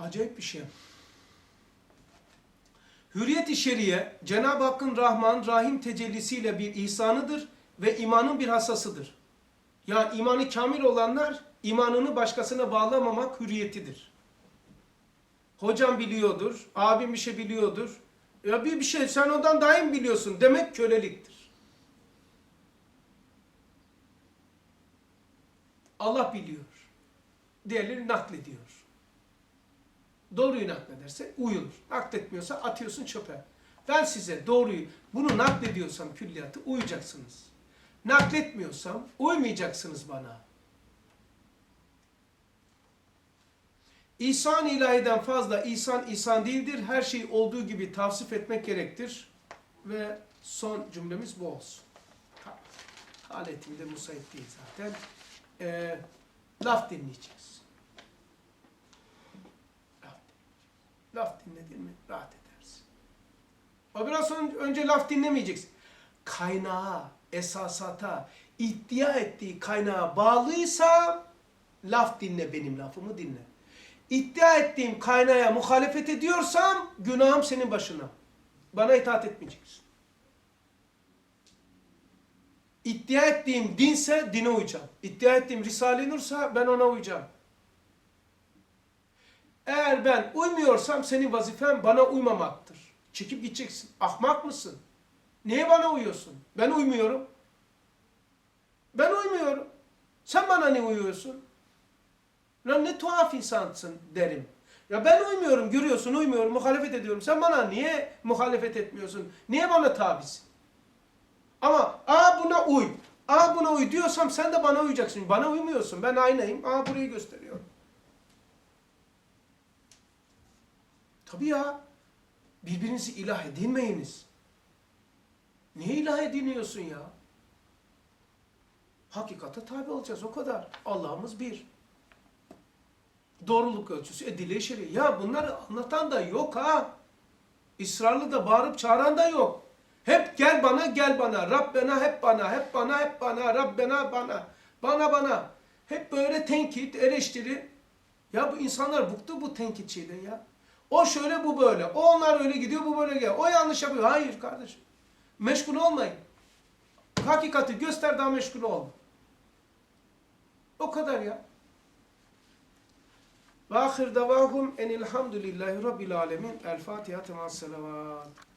Acayip bir şey. Hürriyet-i şeriye Cenab-ı Hakk'ın Rahman, Rahim tecellisiyle bir ihsanıdır ve imanın bir hasasıdır. Yani imanı kamil olanlar imanını başkasına bağlamamak hürriyetidir. Hocam biliyordur, abim bir şey biliyordur. Ya bir bir şey sen ondan daha iyi biliyorsun demek köleliktir. Allah biliyor. Diğerleri naklediyor. Doğruyu naklederse uyulur. Nakletmiyorsa atıyorsun çöpe. Ben size doğruyu, bunu naklediyorsam külliyatı uyacaksınız. Nakletmiyorsam uymayacaksınız bana. İhsan ilahiden fazla ihsan ihsan değildir. Her şeyi olduğu gibi tavsif etmek gerektir. Ve son cümlemiz bu olsun. Ha- Haletim de müsait değil zaten. Ee, laf dinleyeceğiz. Laf dinleyeceğiz. Laf dinledin mi rahat edersin. O biraz sonra önce laf dinlemeyeceksin. Kaynağa, esasata, iddia ettiği kaynağa bağlıysa laf dinle benim lafımı dinle. İddia ettiğim kaynağa muhalefet ediyorsam günahım senin başına. Bana itaat etmeyeceksin. İddia ettiğim dinse dine uyacağım. İddia ettiğim Risale-i Nur'sa ben ona uyacağım. Eğer ben uymuyorsam senin vazifen bana uymamaktır. Çekip gideceksin. Ahmak mısın? Niye bana uyuyorsun? Ben uymuyorum. Ben uymuyorum. Sen bana ne uyuyorsun? Lan ne tuhaf insansın derim. Ya ben uymuyorum, görüyorsun, uymuyorum, muhalefet ediyorum. Sen bana niye muhalefet etmiyorsun? Niye bana tabisin? Ama a buna uy, a buna uy diyorsam sen de bana uyacaksın. Bana uymuyorsun. Ben aynayım. A burayı gösteriyorum. Tabii ya. Birbirinizi ilah edinmeyiniz. Niye ilah ediniyorsun ya? Hakikate tabi olacağız o kadar. Allah'ımız bir. Doğruluk ölçüsü, edile. Ya bunları anlatan da yok ha. İsrarlı da bağırıp çağıran da yok. Hep gel bana, gel bana. Rabbena hep bana, hep bana, hep bana. Rabbena bana. Bana bana. Hep böyle tenkit, eleştiri. Ya bu insanlar bıktı bu tenkit şeyden ya. O şöyle, bu böyle. O onlar öyle gidiyor, bu böyle geliyor. O yanlış yapıyor. Hayır kardeşim. Meşgul olmayın. Hakikati göster daha meşgul olma. O kadar ya. Ve ahir davahum enilhamdülillahi rabbil alemin. El Fatiha temas selavat.